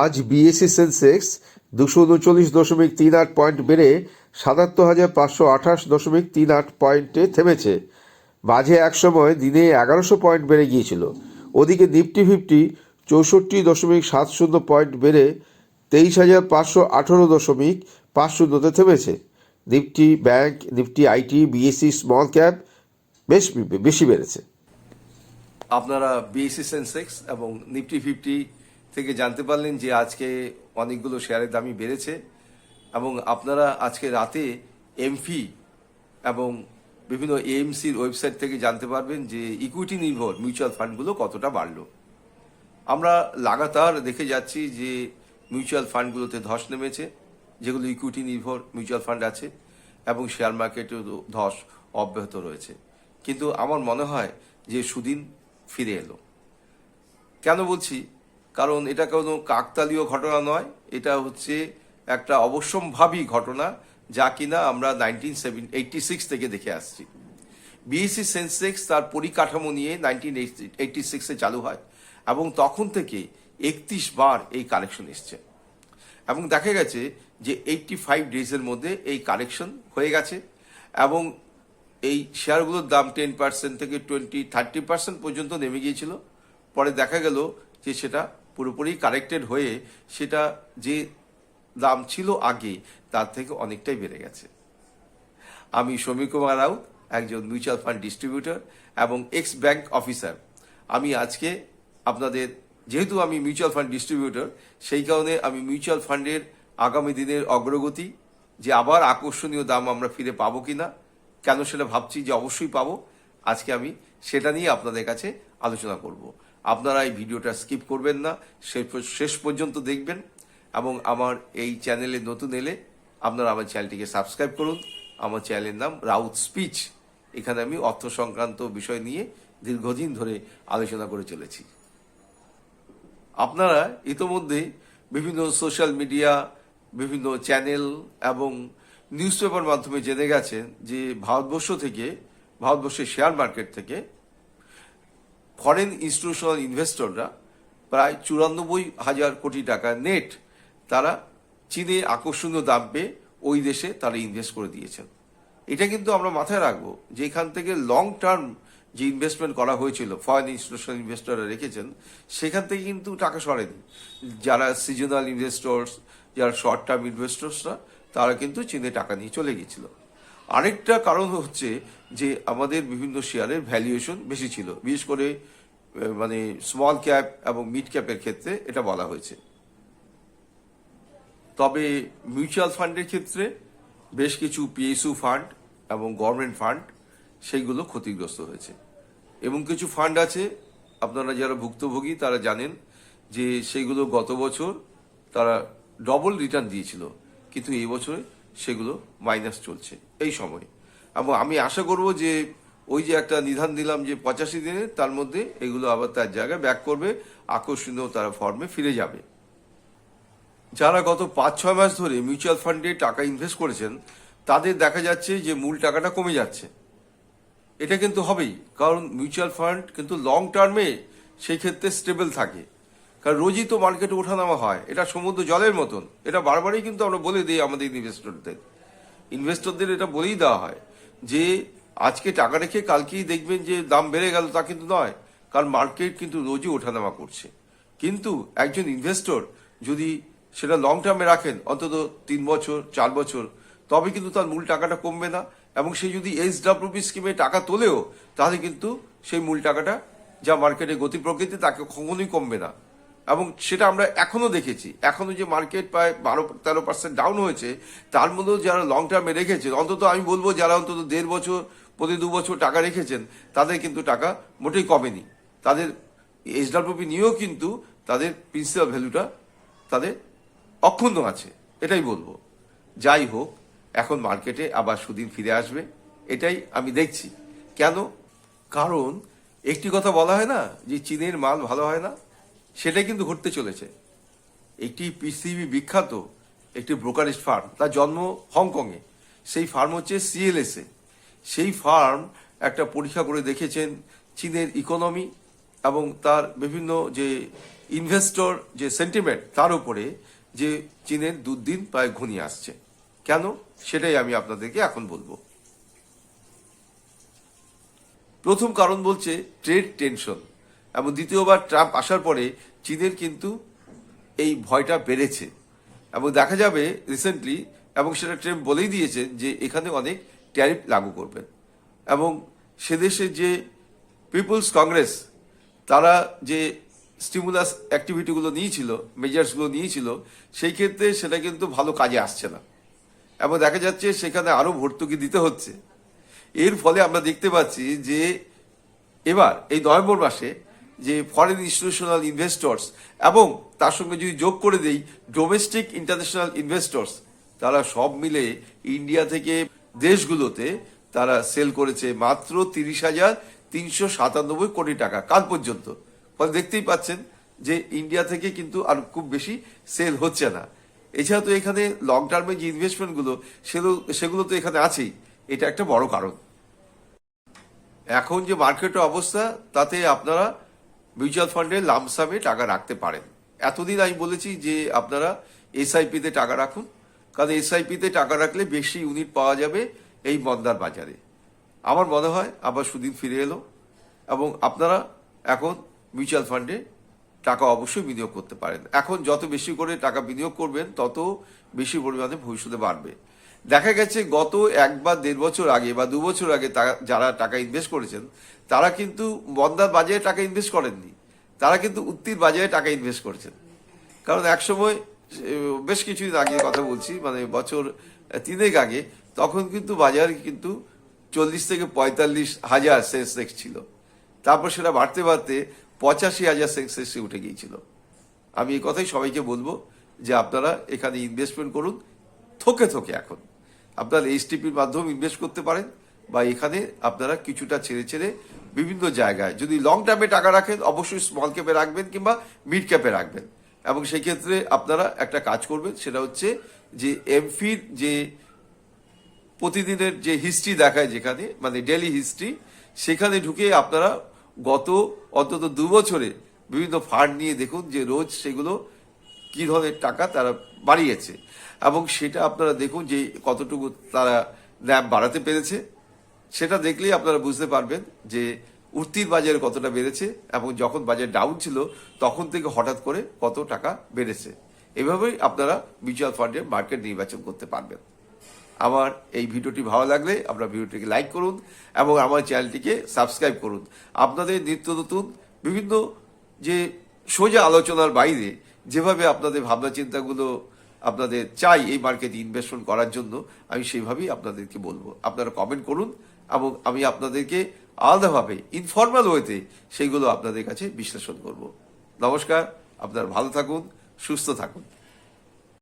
আজ বিএসসি সেন্সেক্স দুশো উনচল্লিশ দশমিক তিন আট পয়েন্ট বেড়ে সাতাত্তর হাজার পাঁচশো আঠাশ দশমিক তিন আট পয়েন্টে থেমেছে। মাঝে একসময় দিনে এগারোশো পয়েন্ট বেড়ে গিয়েছিল। ওদিকে নিফটি ফিফটি চৌষট্টি দশমিক সাত শূন্য পয়েন্ট বেড়ে তেইশ হাজার পাঁচশো আঠেরো দশমিক পাঁচ শূন্যতে থেমেছে। Nifty bank Nifty IT BSC small cap বেশ বেশি বেড়েছে। আপনারা বিএসসি সেন্সেক্স এবং নিফটি ফিফটি থেকে জানতে পারলেন যে আজকে অনেকগুলো শেয়ারের দামই বেড়েছে এবং আপনারা আজকে রাতে এমফি এবং বিভিন্ন এএমসির ওয়েবসাইট থেকে জানতে পারবেন যে ইকুইটি নির্ভর মিউচুয়াল ফান্ডগুলো কতটা বাড়ল। আমরা লাগাতার দেখে যাচ্ছি যে মিউচুয়াল ফান্ডগুলোতে ধস নেমেছে, যেগুলো ইকুইটি নির্ভর মিউচুয়াল ফান্ড আছে এবং শেয়ার মার্কেটেও ধস অব্যাহত রয়েছে। কিন্তু আমার মনে হয় যে সুদিন ফিরে এলো। কেন বলছি? কারণ এটা কোনো কাকতালীয় ঘটনা নয়, এটা হচ্ছে একটা অবশ্যম্ভাবী ঘটনা যা কিনা আমরা নাইনটিন সেভেন এইটটি সিক্স থেকে দেখে আসছি। বিএসসি সেন্সেক্স তার পরিকাঠামো নিয়ে নাইনটিন এইটটি সিক্সে চালু হয় এবং তখন থেকে একত্রিশ বার এই কালেকশন এসছে। এবং দেখা গেছে যে এইটটি ফাইভ ডেজের মধ্যে এই কালেকশন হয়ে গেছে এবং এই শেয়ারগুলোর দাম টেন পার্সেন্ট থেকে টোয়েন্টি থার্টি পার্সেন্ট পর্যন্ত নেমে গিয়েছিল। পরে দেখা গেল যে সেটা পুরোপুরি কারেক্টেড হয়ে সেটা যে দাম ছিল আগে, তার থেকে অনেকটাই বেড়ে গেছে। আমি সমীর কুমার রাউত, একজন মিউচুয়াল ফান্ড ডিস্ট্রিবিউটর এবং এক্স ব্যাংক অফিসার আমি আজকে আপনাদের, যেহেতু আমি মিউচুয়াল ফান্ড ডিস্ট্রিবিউটর সেই কারণে আমি মিউচুয়াল ফান্ডের আগামী দিনের অগ্রগতি, যে আবার আকর্ষণীয় দাম আমরা ফিরে পাবো কিনা, কেন সেটা ভাবছি যে অবশ্যই পাবো, আজকে আমি সেটা নিয়ে আপনাদের কাছে আলোচনা করব। আপনারা এই ভিডিওটা স্কিপ করবেন না, শেষ- পর্যন্ত দেখবেন এবং আমার এই চ্যানেলে নতুন এলে আপনারা আমার চ্যানেলটিকে সাবস্ক্রাইব করুন। আমার চ্যানেলের নাম রাউত স্পিচ। এখানে আমি অর্থ সংক্রান্ত বিষয় নিয়ে দীর্ঘদিন ধরে আলোচনা করে চলেছি। আপনারা ইতোমধ্যে বিভিন্ন সোশ্যাল মিডিয়া, বিভিন্ন চ্যানেল এবং নিউজ পেপার মাধ্যমে জেনে গেছেন যে ভারতবর্ষ থেকে, ভারতবর্ষের শেয়ার মার্কেট থেকে ফরেন ইনস্টিটিউশনাল ইনভেস্টররা প্রায় চুরানব্বই হাজার কোটি টাকা নেট তারা চীনে আকর্ষণীয় দাম পেয়ে ওই দেশে তারা ইনভেস্ট করে দিয়েছেন। এটা কিন্তু আমরা মাথায় রাখব যে এখান থেকে লং টার্ম যে ইনভেস্টমেন্ট করা হয়েছিল ফরেন ইনস্টিটিউশনাল ইনভেস্টররা রেখেছেন, সেখান থেকে কিন্তু টাকা সরেনি। যারা সিজনাল ইনভেস্টর্স যারা শর্ট টার্ম ইনভেস্টর্সরা তারা কিন্তু চীনে টাকা নিয়ে চলে গিয়েছিল আরেকটা কারণ হচ্ছে যে আমাদের বিভিন্ন শেয়ারের ভ্যালুয়েশন বেশি ছিল, বিশেষ করে মানে স্মল ক্যাপ এবং মিড ক্যাপের ক্ষেত্রে এটা বলা হয়েছে। তবে মিউচুয়াল ফান্ডের ক্ষেত্রে বেশ কিছু পিএসইউ ফান্ড এবং গভর্নমেন্ট ফান্ড সেইগুলো ক্ষতিগ্রস্ত হয়েছে। এবং কিছু ফান্ড আছে, আপনারা যারা ভুক্তভোগী তারা জানেন যে সেইগুলো গত বছর তারা ডবল রিটার্ন দিয়েছিল, কিন্তু এই বছরে সেগুলো মাইনাস চলছে এই সময়। এবং আমি আশা করব যে ওই যে একটা নিধান দিলাম যে পঁচাশি দিনে, তার মধ্যে এগুলো আবার তার জায়গায় ব্যাক করবে, আকর্ষণীয় তারা ফর্মে ফিরে যাবে। যারা গত পাঁচ, ছয় মাস ধরে মিউচুয়াল ফান্ডে টাকা ইনভেস্ট করেছেন, তাদের দেখা যাচ্ছে যে মূল টাকাটা কমে যাচ্ছে। এটা কিন্তু হবেই, কারণ মিউচুয়াল ফান্ড কিন্তু লং টার্মে সেই ক্ষেত্রে স্টেবল থাকে। কারণ রোজই তো মার্কেটে ওঠানামা হয়। এটা সমুদ্র জলের মতন। এটা বারবারই কিন্তু আমরা বলে দিই আমাদের ইনভেস্টরদের ইনভেস্টরদের এটা বলেই দেওয়া হয় যে, আজকে টাকা রেখে কালকেই দেখবেন যে দাম বেড়ে গেল, তা কিন্তু নয়। কারণ মার্কেট কিন্তু রোজই ওঠানামা করছে। কিন্তু একজন ইনভেস্টর যদি সেটা লং টার্মে রাখেন, অন্তত তিন বছর, চার বছর, তবে কিন্তু তার মূল টাকাটা কমবে না। এবং সে যদি এইচ ডাব্লিউপি স্কিমে টাকা তোলেও, তাহলে কিন্তু সেই মূল টাকাটা যা মার্কেটে গতি প্রকৃতি, তাকে কখনোই কমবে না। এবং সেটা আমরা এখনও দেখেছি। এখনও যে মার্কেট প্রায় বারো, তেরো পার্সেন্ট ডাউন হয়েছে, তার মধ্যেও যারা লং টার্মে রেখেছেন, অন্তত আমি বলব যারা অন্তত দেড় বছর, প্রতি দু বছর টাকা রেখেছেন, তাদের কিন্তু টাকা মোটেই কমেনি। তাদের এইচডাব্লিউপি নিয়েও কিন্তু তাদের প্রিন্সিপাল ভ্যালুটা তাদের অক্ষুণ্ণ আছে, এটাই বলব। যাই হোক, এখন মার্কেটে আবার সুদিন ফিরে আসবে, এটাই আমি দেখছি। কেন? কারণ একটি কথা বলা হয় না যে চীনের মাল ভালো হয় না? সেটাই কিন্তু ঘটতে চলেছে। একটি পৃথিবী বিখ্যাত একটি ব্রোকারেজ ফার্ম, তার জন্ম হংকংয়ে। সেই ফার্ম হচ্ছে সিএলএসএ সেই ফার্ম একটা পরীক্ষা করে দেখেছেন চীনের ইকোনমি এবং তার বিভিন্ন যে ইনভেস্টর, যে সেন্টিমেন্ট, তার উপরে যে চীনের দুদিন প্রায় ঘনিয়ে আসছে। কেন? সেটাই আমি আপনাদেরকে এখন বলব। প্রথম কারণ বলছে ট্রেড টেনশন। এবং দ্বিতীয়বার ট্রাম্প আসার পরে চীনের কিন্তু এই ভয়টা বেড়েছে। এবং দেখা যাবে রিসেন্টলি, এবং সেটা ট্রাম্প বলেই দিয়েছেন যে এখানে অনেক ট্যারিফ লাগু করবেন। এবং সে দেশে যে পিপলস কংগ্রেস, তারা যে স্টিমুলাস অ্যাক্টিভিটিগুলো নিয়েছিল, মেজার্সগুলো নিয়েছিল, সেই ক্ষেত্রে সেটা কিন্তু ভালো কাজে আসছে না। এবং দেখা যাচ্ছে সেখানে আরও ভর্তুকি দিতে হচ্ছে। এর ফলে আমরা দেখতে পাচ্ছি যে এবার, এই নভেম্বর মাসে যে ফরেন ইনস্টিটিউশনাল ইনভেস্টর্স এবং তার সঙ্গে যদি যোগ করে দেই ডোমেস্টিক ইন্টারন্যাশনাল ইনভেস্টর্স তারা সব মিলে ইন্ডিয়া থেকে দেশগুলোতে তারা সেল করেছে মাত্র তিরিশ হাজার তিনশো সাতানব্বই কোটি টাকা কাল পর্যন্ত। ফলে দেখতেই পাচ্ছেন যে ইন্ডিয়া থেকে কিন্তু আর খুব বেশি সেল হচ্ছে না। এছাড়া তো এখানে লং টার্মে যে ইনভেস্টমেন্টগুলো সেগুলো সেগুলো তো এখানে আছেই। এটা একটা বড় কারণ। এখন যে মার্কেটের অবস্থা, তাতে আপনারা মিউচুয়াল ফান্ডে লামসামে টাকা রাখতে পারেন। এতদিন আমি বলেছি যে আপনারা এসআইপিতে টাকা রাখুন, কারণ এসআইপিতে টাকা রাখলে বেশি ইউনিট পাওয়া যাবে এই মন্দার বাজারে। আমার মনে হয় আবার সুদিন ফিরে এলো এবং আপনারা এখন মিউচুয়াল ফান্ডে টাকা অবশ্যই বিনিয়োগ করতে পারেন। এখন যত বেশি করে টাকা বিনিয়োগ করবেন, তত বেশি পরিমাণে ভবিষ্যতে বাড়বে। দেখা গেছে গত এক বা দেড় বছর আগে বা দু বছর আগে যারা টাকা ইনভেস্ট করেছেন, তারা কিন্তু মন্দার বাজারে টাকা ইনভেস্ট করেননি। তারা কিন্তু উত্তির বাজারে টাকা ইনভেস্ট করেছেন। কারণ একসময় বেশ কিছুদিন আগে কথা বলছি মানে বছর তিনেক আগে, তখন কিন্তু বাজার কিন্তু চল্লিশ থেকে পঁয়তাল্লিশ হাজার সেন্সেক্স ছিল। তারপর সেটা বাড়তে বাড়তে পঁচাশি হাজার সেন্সেক্সে উঠে গিয়েছিল। আমি এই কথাই সবাইকে বলব যে আপনারা এখানে ইনভেস্টমেন্ট করুন, থোকে থোকে এখন। আপনারা এইচটিপির মাধ্যমে ইনভেস্ট করতে পারেন বা এখানে আপনারা কিছুটা ছেড়ে ছেড়ে বিভিন্ন জায়গায় যদি লং টার্মে টাকা রাখেন, অবশ্যই স্মল ক্যাপে রাখবেন কিংবা মিড ক্যাপে রাখবেন। এবং সেই ক্ষেত্রে আপনারা একটা কাজ করবেন, সেটা হচ্ছে যে এমফির যে প্রতিদিনের যে হিস্ট্রি দেখায় যেখানে মানে ডেলি হিস্ট্রি সেখানে ঢুকে আপনারা গত অন্তত দু বছরে বিভিন্ন ফান্ড নিয়ে দেখুন যে রোজ সেগুলো কি ধরনের টাকা তারা বাড়িয়েছে। এবং সেটা আপনারা দেখুন যে কতটুকু তারা ন্যাপ বাড়াতে পেরেছে। সেটা দেখলেই আপনারা বুঝতে পারবেন যে উঠতির বাজারে কতটা বেড়েছে এবং যখন বাজার ডাউন ছিল, তখন থেকে হঠাৎ করে কত টাকা বেড়েছে। এভাবেই আপনারা মিউচুয়াল ফান্ডের মার্কেট নির্বাচন করতে পারবেন। আমার এই ভিডিওটি ভালো লাগলে আপনারা ভিডিওটিকে লাইক করুন এবং আমার চ্যানেলটিকে সাবস্ক্রাইব করুন। আপনাদের নিত্য নতুন বিভিন্ন যে সোজা আলোচনার বাইরে যেভাবে আপনাদের ভাবনা চিন্তাগুলো আপনাদের চাই এই মার্কেটে ইনভেস্টমেন্ট করার জন্য, আমি সেইভাবেই আপনাদেরকে বলব। আপনারা কমেন্ট করুন এবং আমি আপনাদেরকে আলাদাভাবে ইনফর্মাল ওয়েতে সেইগুলো আপনাদের কাছে বিশ্লেষণ করব। নমস্কার, আপনারা ভালো থাকুন, সুস্থ থাকুন।